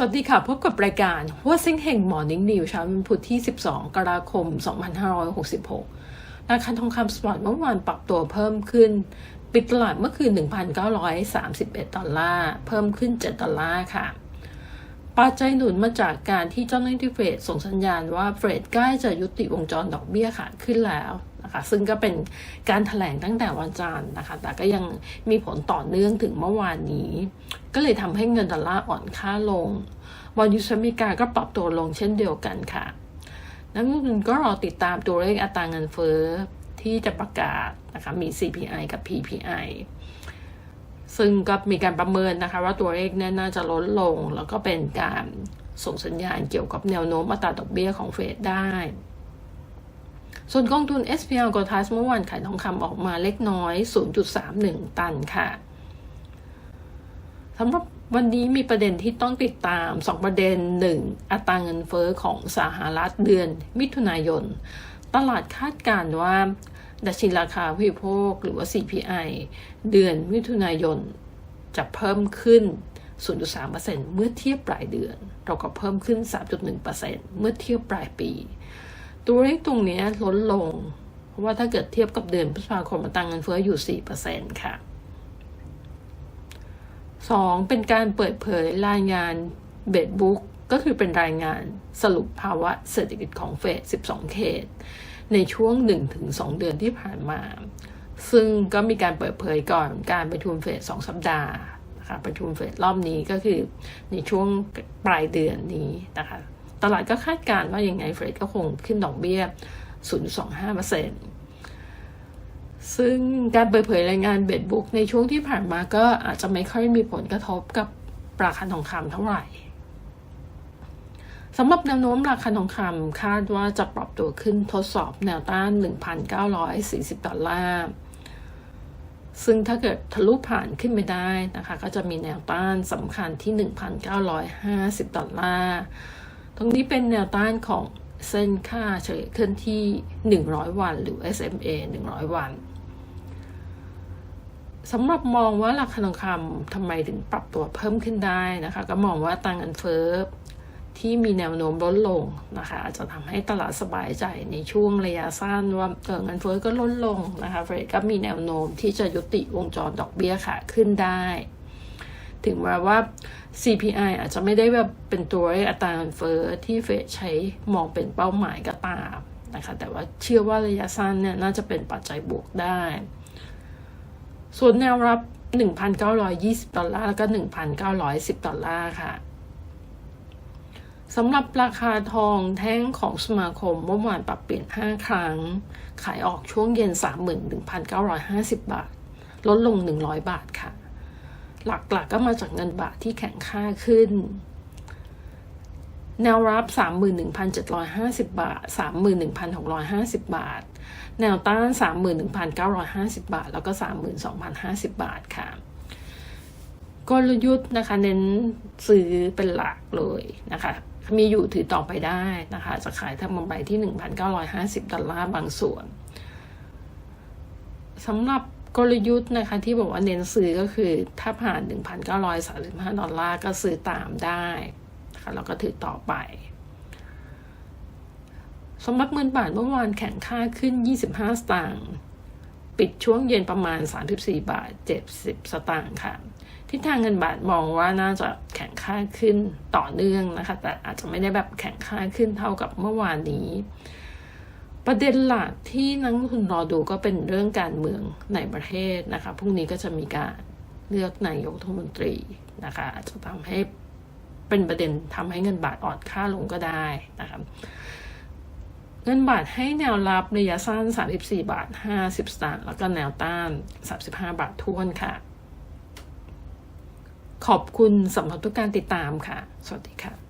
สวัสดีค่ะ พบกับรายการหัวซ็งเฮงมอนิ่งนิวเช้าวันพุธที่ 12 กรกฎาคม 2566 ราคาทองคำสปอตเมื่อวานปรับตัวเพิ่มขึ้น ปิดตลาดเมื่อคืน 1,931 ดอลลาร์ เพิ่มขึ้น 7 ดอลลาร์ค่ะ ปัจจัยหนุนมาจากการที่เจ้าหน้าที่เฟดส่งสัญญาณว่าเฟดใกล้จะยุติวงจรดอกเบี้ยขาขึ้นแล้ว นะคะซึ่งก็เป็นการถแถลงตั้งแต่วันจันทร์นะคะ แต่ก็ยังมีผลต่อเนื่องถึงเมื่อวานนี้ ก็เลยทำให้เงินดอลลาร์อ่อนค่าลงวันยุสอเมริกาก็ปรับตัวลงเช่นเดียวกันค่ะ นักลงทุนก็รอติดตามตัวเลขอัตราเงินเฟ้อที่จะประกาศนะคะมี CPI กับ PPI ซึ่งก็มีการประเมินนะคะว่าตัวเลขน่าจะลดลง แล้วก็เป็นการส่งสัญญาณเกี่ยวกับแนวโน้มอัตราดอกเบี้ยของเฟดได้ ส่วนกองทุน SPL กอทัสเมื่อวานขายทองคำออกมาเล็กน้อย 0.31 ตันค่ะสำหรับวันนี้มีประเด็นที่ต้องติดตาม 2 ประเด็น 1. อัตราเงินเฟอ้อของสหรัฐเดือนมิถุนายน ตลาดคาดการณ์ว่า ดัชนีราคาผู้บริโภคหรือว่า CPI เดือนมิถุนายน จะเพิ่มขึ้น 0.3%เมื่อเทียบปลายเดือน เราก็เพิ่มขึ้น 3.1%เมื่อเทียบปลายปี ตัวเลขตรงนี้ลดลง เพราะว่าถ้าเกิดเทียบกับเดือนพฤษภาคมอัตราเงินเฟ้ออยู่ 4%ค่ะ 2. เป็นการเปิดเผยรายงานเบดบุ๊กก็คือเป็นรายงานสรุปภาวะเศรษฐกิจของเฟด 12 เขต ในช่วง 1-2 เดือนที่ผ่านมา ซึ่งก็มีการเปิดเผยก่อนการประชุมเฟด 2 สัปดาห์นะคะประชุมเฟดรอบนี้ก็คือในช่วงปลายเดือนนี้นะคะ ตลาดก็คาดการณ์ว่ายังไงเฟดก็คงขึ้นดอกเบี้ย 0.25%ซึ่งการเปิดเผยรายงานเบดบุ๊กในช่วงที่ผ่านมาก็อาจจะไม่ค่อยมีผลกระทบกับราคาทองคำเท่าไหร่สำหรับแนวโน้มราคาทองคำคาดว่าจะปรับตัวขึ้นทดสอบแนวต้าน 1,940 ดอลลาร์ ซึ่งถ้าเกิดทะลุผ่านขึ้นไปได้นะคะ ก็จะมีแนวต้านสำคัญที่ 1,950 ดอลลาร์ ตรงนี้เป็นแนวต้านของเส้นค่าเฉลี่ยเคลื่อนที่ 100 วัน หรือ SMA 100 วันสำหรับมองว่าราคาทองคำทำไมถึงปรับตัวเพิ่มขึ้นได้นะคะ ก็มองว่าตังเงินเฟ้อที่มีแนวโน้มลดลงนะคะ อาจจะทำให้ตลาดสบายใจในช่วงระยะสั้นว่าเงินเฟ้อก็ลดลงนะคะเฟดก็มีแนวโน้มที่จะยุติวงจรดอกเบี้ยขาขึ้นได้ ถึงแม้ว่า CPI อาจจะไม่ได้แบบเป็นตัวอัตราเงินเฟ้อที่เฟดใช้มองเป็นเป้าหมายก็ตามนะคะแต่ว่าเชื่อว่าระยะสั้นเนี่ยน่าจะเป็นปัจจัยบวกได้ ส่วนแนวรับ 1,920 ดอลลาร์แล้วก็ 1,910 ดอลลาร์ค่ะสำหรับราคาทองแท่งของสมาคมเมื่อวานปรับเปลี่ยน 5 ครั้ง ขายออกช่วงเย็น 31,950 บาท ลดลง 100 บาทค่ะ หลักๆกก็มาจากเงินบาทที่แข็งค่าขึ้น แนวรับ 31,750 บาท 31,650 บาท แนวต้าน 31,950 บาท แล้วก็ 32,050 บาทค่ะกลยุทธ์นะคะ เน้นซื้อเป็นหลักเลยนะคะ มีอยู่ถือต่อไปได้นะคะ จะขายทำกำไรที่ 1,950 ดอลลาร์บางส่วนสำหรับ กลยุทธ์นะคะที่บอกว่าเน้นซื้อก็คือถ้าผ่าน 1,935 ดอลลาร์ก็ซื้อตามได้นะคะแล้วก็ถือต่อไปสมบัติเงินบาทเมื่อวานแข็งค่าขึ้น 25 สตางค์ปิดช่วงเย็นประมาณ 34 บาท 70 สตางค์ค่ะ ทิศทางเงินบาทมองว่าน่าจะแข็งค่าขึ้นต่อเนื่องนะคะ แต่อาจจะไม่ได้แบบแข็งค่าขึ้นเท่ากับเมื่อวานนี้ ประเด็นหลักที่นักลงทุนรอดูก็เป็นเรื่องการเมืองในประเทศนะคะพรุ่งนี้ก็จะมีการเลือกนายกรัฐมนตรีนะคะอาจจะทำให้เป็นประเด็นทำให้เงินบาทอ่อนค่าลงก็ได้นะคะเงินบาทให้แนวรับระยะสั้น 34 บาท 50 สตางค์ แล้วก็แนวต้าน 35 บาททวนค่ะ ขอบคุณสำหรับทุกการติดตามค่ะ สวัสดีค่ะ